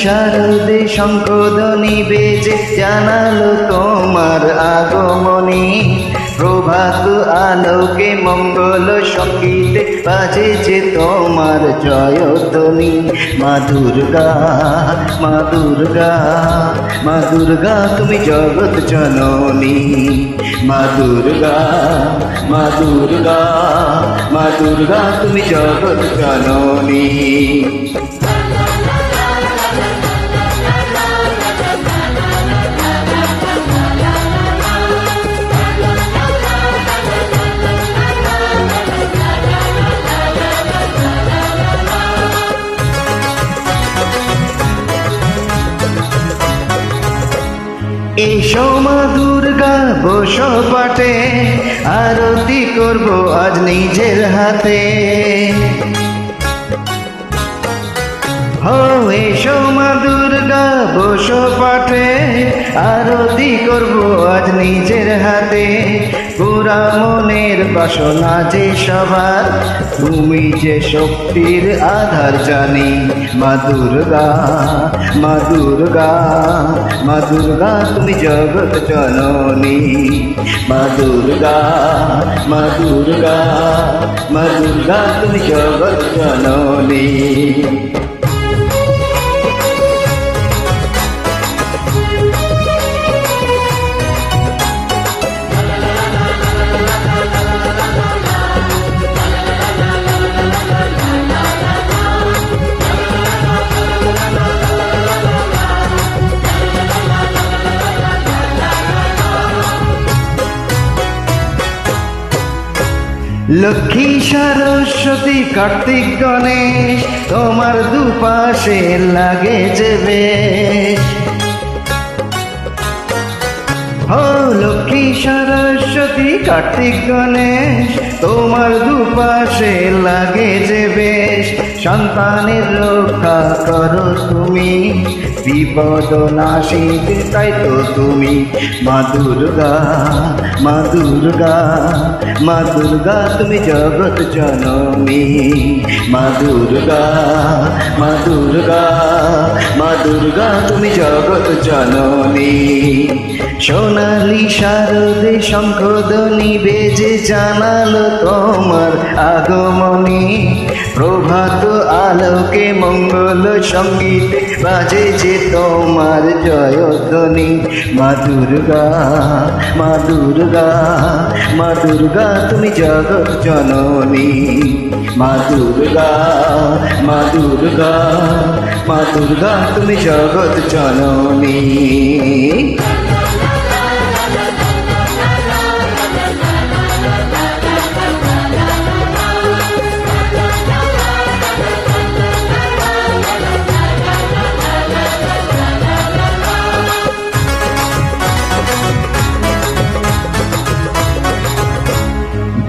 শারদে শঙ্খধ্বনি বেজে জানালো তোমার আগমনী। প্রভাত আলোকে মঙ্গল সঙ্গীতে বাজেছে তোমার জয়ধ্বনি। মা দুর্গা মা দুর্গা মা দুর্গা, তুমি জগৎ জননী। মা দুর্গা মা দুর্গা মা দুর্গা, তুমি জগৎ জননী। এসো মা দুর্গা, বসো পাটে। আরতি করব আজ নিজের হাতে। হো এসো মা দুর্গা, বসো পাঠে আরতি করব আজ নিজের হাতে। পুরা মনের বাসনা যে সবার, তুমি যে শক্তির আধার জানি। মা দুর্গা মা দুর্গা মা দুর্গা, তুমি জগৎ জননী। মা দুর্গা মা দুর্গা মা দুর্গা, তুমি জগৎ জননী। লক্ষ্মী সরস্বতী কার্তিক গণেশ, তোমার দুপাশে লাগে যাবে লক্ষ্মী সরস্বতী কার্তিক গণেশ, তোমার দুপাশে লাগে যে বেশ। সন্তানের রক্ষা করো তুমি। বিপদ নাশিক তাই তো তুমি। মা দুর্গা মা দুর্গা মা দুর্গা, তুমি জগৎ জননী। মা দুর্গা মা দুর্গা মা দুর্গা, তুমি জগৎ জননী। সোনালি শারদে শঙ্খধ্বনি বেজে জানালো তোমার আগমনী। প্রভাত আলোকে মঙ্গল সংগীত বাজে যে তোমার জয়ধ্বনি। মা দুর্গা মা দুর্গা মা দুর্গা, তুমি জগৎ জননী। মা দুর্গা মা দুর্গা মা দুর্গা, তুমি জগৎ জননী।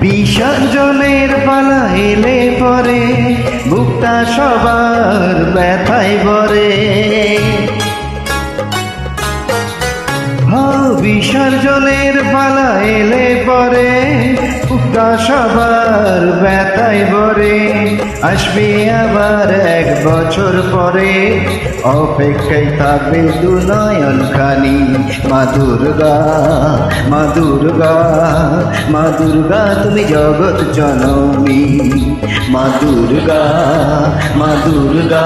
বিসর্জনের পালা এলে পরে, বুকটা সবার ব্যথায় ভরে। বিসর্জনের পালা এলে পরে, বুকটা সবার ব্যথায় ভরে। আসবে আবার এক বছর পরে। অপেক্ষায় থাকবে দু নয়ন খানি। মা দুর্গা মা দুর্গা মা দুর্গা, তুমি জগৎ জননী। মা দুর্গা মা দুর্গা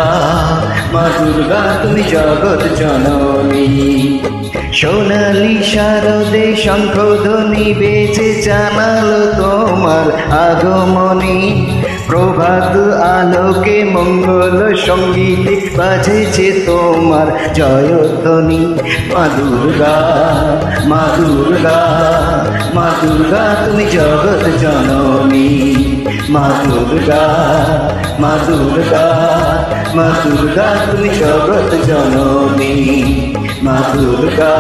মা দুর্গা, তুমি জগৎ জননী। সোনালি শারদে শঙ্খধ্বনি বেজে জানালো তোমার আগমনী। প্রভাত আলোকে মঙ্গল সঙ্গীতে বাজেছে তোমার জয়ধ্বনি। মা দুর্গা মা দুর্গা মা দুর্গা তুমি জগৎ জননী। মা দুর্গা মা দুর্গা মা দুর্গা তুমি জগৎ জননী। মা দুর্গা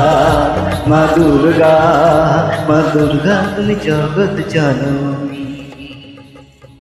মা দুর্গা মা দুর্গা তুমি জগৎ জননী।